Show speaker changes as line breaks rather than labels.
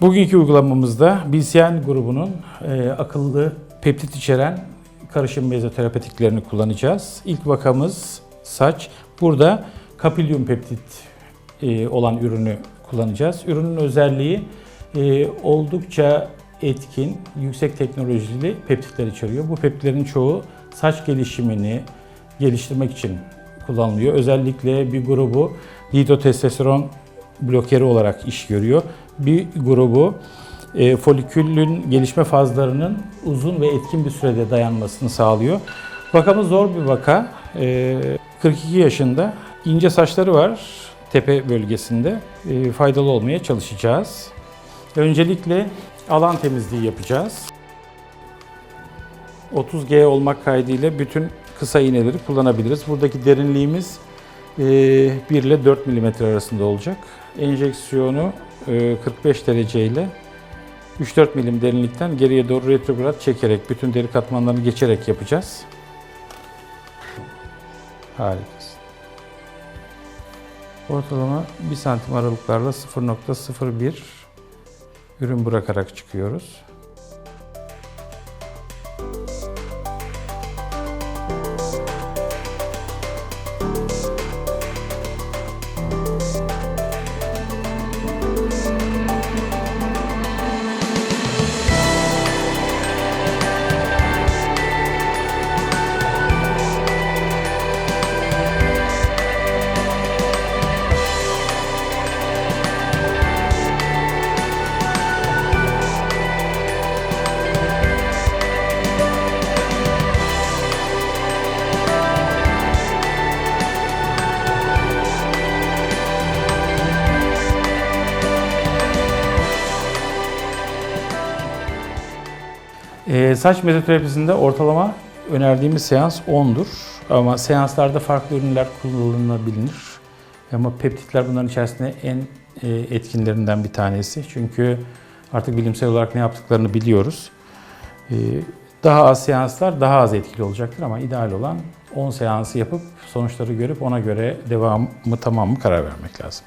Bugünkü uygulamamızda BCN grubunun e, akıllı peptit içeren karışım mezoterapetiklerini kullanacağız. İlk vakamız saç. Burada kapilyum peptit e, olan ürünü kullanacağız. Ürünün özelliği e, oldukça etkin, yüksek teknolojili peptitler içeriyor. Bu peptitlerin çoğu saç gelişimini geliştirmek için kullanılıyor. Özellikle bir grubu dihidrotestosteron blokeri olarak iş görüyor. Bir grubu e, folikülün gelişme fazlarının uzun ve etkin bir sürede dayanmasını sağlıyor. Vakamız zor bir vaka. E, 42 yaşında ince saçları var tepe bölgesinde. E, faydalı olmaya çalışacağız. Öncelikle alan temizliği yapacağız. 30G olmak kaydıyla bütün kısa iğneleri kullanabiliriz. Buradaki derinliğimiz 1 ile 4 mm arasında olacak. Enjeksiyonu e, 45 derece ile 3-4 milim derinlikten geriye doğru retrograd çekerek, bütün deri katmanlarını geçerek yapacağız. Harikasın. Ortalama 1 santim aralıklarla 0.01 ürün bırakarak çıkıyoruz. Ee, saç mezoterapisinde ortalama önerdiğimiz seans 10'dur. Ama seanslarda farklı ürünler kullanılabilir. Ama peptitler bunların içerisinde en e, etkinlerinden bir tanesi. Çünkü artık bilimsel olarak ne yaptıklarını biliyoruz. Ee, daha az seanslar daha az etkili olacaktır ama ideal olan 10 seansı yapıp sonuçları görüp ona göre devamı tamam mı karar vermek lazım.